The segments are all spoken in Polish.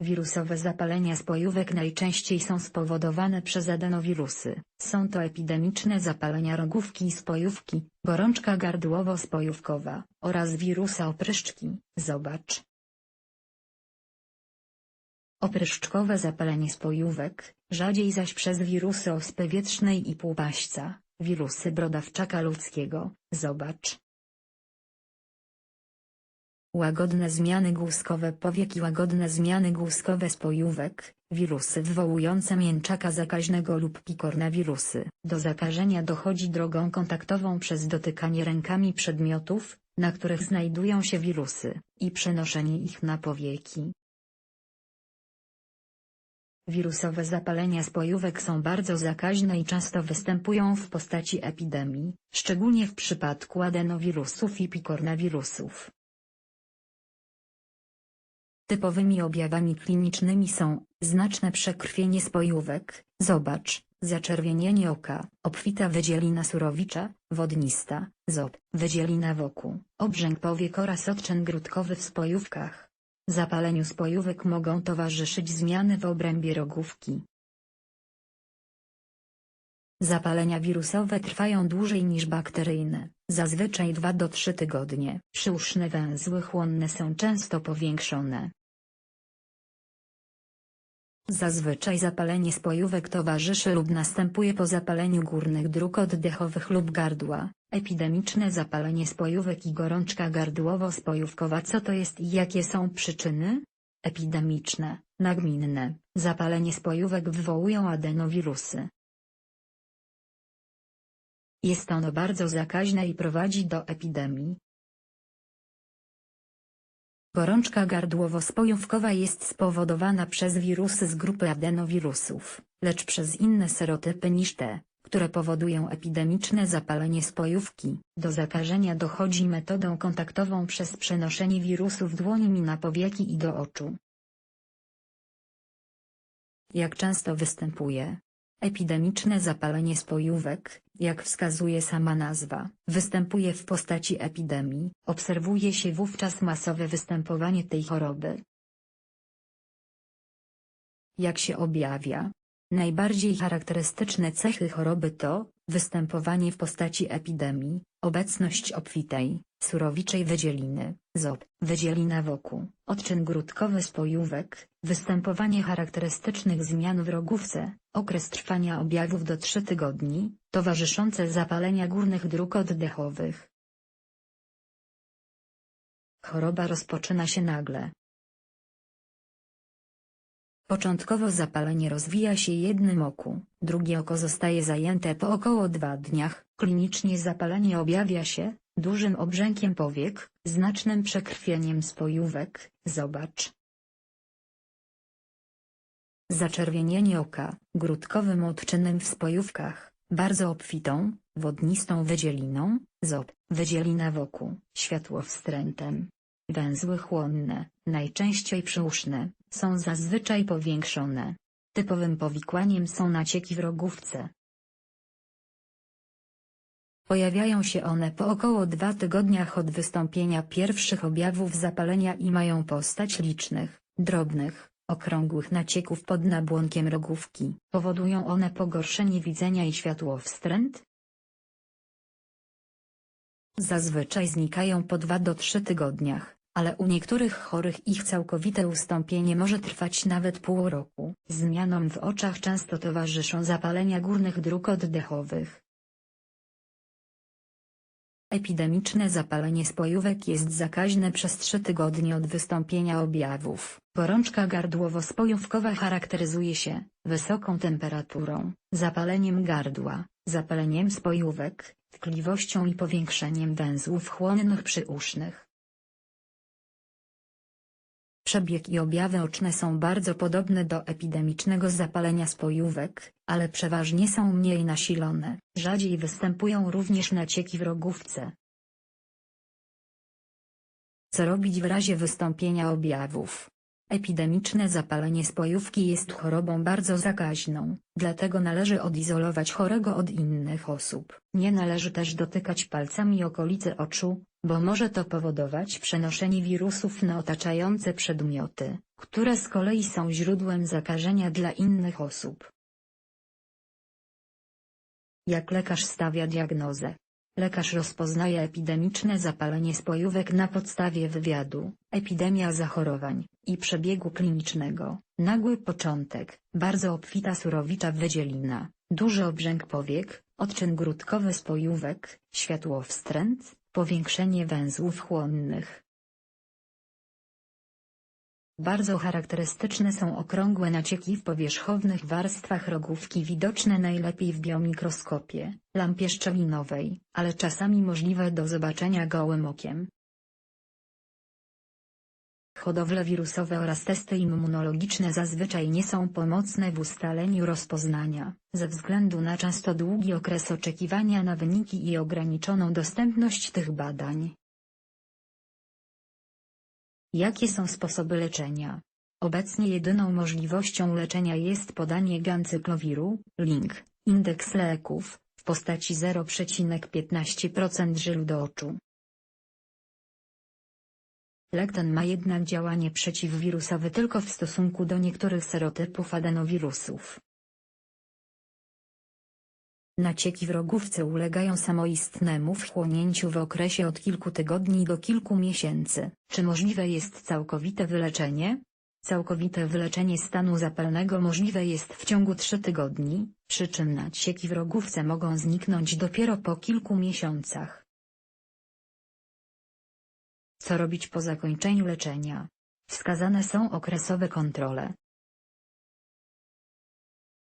Wirusowe zapalenia spojówek najczęściej są spowodowane przez adenowirusy. Są to epidemiczne zapalenia rogówki i spojówki, gorączka gardłowo-spojówkowa, oraz wirusa opryszczki. Zobacz. Opryszczkowe zapalenie spojówek, rzadziej zaś przez wirusy ospy wietrznej i półpaśca, wirusy brodawczaka ludzkiego. Zobacz. Łagodne zmiany głuskowe powiek i łagodne zmiany głuskowe spojówek, wirusy wywołujące mięczaka zakaźnego lub pikornawirusy. Do zakażenia dochodzi drogą kontaktową przez dotykanie rękami przedmiotów, na których znajdują się wirusy, i przenoszenie ich na powieki. Wirusowe zapalenia spojówek są bardzo zakaźne i często występują w postaci epidemii, szczególnie w przypadku adenowirusów i pikornawirusów. Typowymi objawami klinicznymi są znaczne przekrwienie spojówek, zobacz, zaczerwienienie oka, obfita wydzielina surowicza, wodnista, zob, wydzielina wokół, obrzęk powiek oraz odczyn grudkowy w spojówkach. Zapaleniu spojówek mogą towarzyszyć zmiany w obrębie rogówki. Zapalenia wirusowe trwają dłużej niż bakteryjne, zazwyczaj 2 do 3 tygodnie. Przyuszne węzły chłonne są często powiększone. Zazwyczaj zapalenie spojówek towarzyszy lub następuje po zapaleniu górnych dróg oddechowych lub gardła, epidemiczne zapalenie spojówek i gorączka gardłowo-spojówkowa Co to jest i jakie są przyczyny? Epidemiczne, nagminne, zapalenie spojówek wywołują adenowirusy. Jest ono bardzo zakaźne i prowadzi do epidemii, Gorączka gardłowo-spojówkowa jest spowodowana przez wirusy z grupy adenowirusów, lecz przez inne serotypy niż te, które powodują epidemiczne zapalenie spojówki. Do zakażenia dochodzi metodą kontaktową przez przenoszenie wirusów dłońmi na powieki i do oczu. Jak często występuje? Epidemiczne zapalenie spojówek, jak wskazuje sama nazwa, występuje w postaci epidemii, obserwuje się wówczas masowe występowanie tej choroby. Jak się objawia? Najbardziej charakterystyczne cechy choroby to występowanie w postaci epidemii, obecność obfitej, surowiczej wydzieliny, ZOP, wydzielina wokół, odczyn grudkowy spojówek, występowanie charakterystycznych zmian w rogówce, okres trwania objawów do 3 tygodni, towarzyszące zapalenia górnych dróg oddechowych. Choroba rozpoczyna się nagle, Początkowo zapalenie rozwija się jednym oku, drugie oko zostaje zajęte po około dwa dniach. Klinicznie zapalenie objawia się dużym obrzękiem powiek, znacznym przekrwieniem spojówek, zobacz. Zaczerwienienie oka, grudkowym odczynem w spojówkach, bardzo obfitą, wodnistą wydzieliną, zob, wydzielina wokół, światłowstrętem. Węzły chłonne, najczęściej przyuszne, są zazwyczaj powiększone. Typowym powikłaniem są nacieki w rogówce. Pojawiają się one po około dwa tygodniach od wystąpienia pierwszych objawów zapalenia i mają postać licznych, drobnych, okrągłych nacieków pod nabłonkiem rogówki. Powodują one pogorszenie widzenia i światłowstręt. Zazwyczaj znikają po 2 do 3 tygodniach ale u niektórych chorych ich całkowite ustąpienie może trwać nawet pół roku. Zmianom w oczach często towarzyszą zapalenia górnych dróg oddechowych. Epidemiczne zapalenie spojówek jest zakaźne przez 3 tygodnie od wystąpienia objawów. Gorączka gardłowo-spojówkowa charakteryzuje się wysoką temperaturą, zapaleniem gardła, zapaleniem spojówek, tkliwością i powiększeniem węzłów chłonnych przyusznych. Przebieg i objawy oczne są bardzo podobne do epidemicznego zapalenia spojówek, ale przeważnie są mniej nasilone. Rzadziej występują również nacieki w rogówce. Co robić w razie wystąpienia objawów? Epidemiczne zapalenie spojówki jest chorobą bardzo zakaźną, dlatego należy odizolować chorego od innych osób. Nie należy też dotykać palcami okolicy oczu, bo może to powodować przenoszenie wirusów na otaczające przedmioty, które z kolei są źródłem zakażenia dla innych osób. Jak lekarz stawia diagnozę? Lekarz rozpoznaje epidemiczne zapalenie spojówek na podstawie wywiadu, epidemia zachorowań i przebiegu klinicznego, nagły początek, bardzo obfita surowicza wydzielina, duży obrzęk powiek, odczyn grudkowy spojówek, światłowstręt, powiększenie węzłów chłonnych. Bardzo charakterystyczne są okrągłe nacieki w powierzchownych warstwach rogówki widoczne najlepiej w biomikroskopie, lampie szczelinowej, ale czasami możliwe do zobaczenia gołym okiem. Hodowle wirusowe oraz testy immunologiczne zazwyczaj nie są pomocne w ustaleniu rozpoznania, ze względu na często długi okres oczekiwania na wyniki i ograniczoną dostępność tych badań. Jakie są sposoby leczenia? Obecnie jedyną możliwością leczenia jest podanie gancyklowiru, link, indeks leków, w postaci 0,15% żelu do oczu. Lek ten ma jednak działanie przeciwwirusowe tylko w stosunku do niektórych serotypów adenowirusów. Nacieki w rogówce ulegają samoistnemu wchłonięciu w okresie od kilku tygodni do kilku miesięcy. Czy możliwe jest całkowite wyleczenie? Całkowite wyleczenie stanu zapalnego możliwe jest w ciągu 3 tygodni, przy czym nacieki w rogówce mogą zniknąć dopiero po kilku miesiącach. Co robić po zakończeniu leczenia? Wskazane są okresowe kontrole.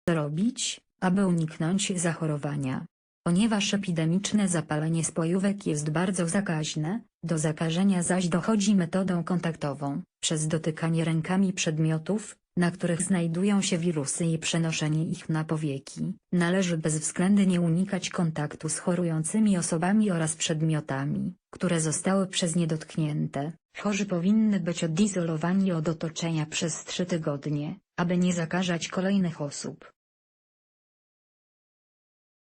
Co robić, aby uniknąć zachorowania? Ponieważ epidemiczne zapalenie spojówek jest bardzo zakaźne, do zakażenia zaś dochodzi metodą kontaktową, przez dotykanie rękami przedmiotów, na których znajdują się wirusy i przenoszenie ich na powieki. Należy bezwzględnie unikać kontaktu z chorującymi osobami oraz przedmiotami, które zostały przez nie dotknięte. Chorzy powinny być odizolowani od otoczenia przez 3 tygodnie, aby nie zakażać kolejnych osób.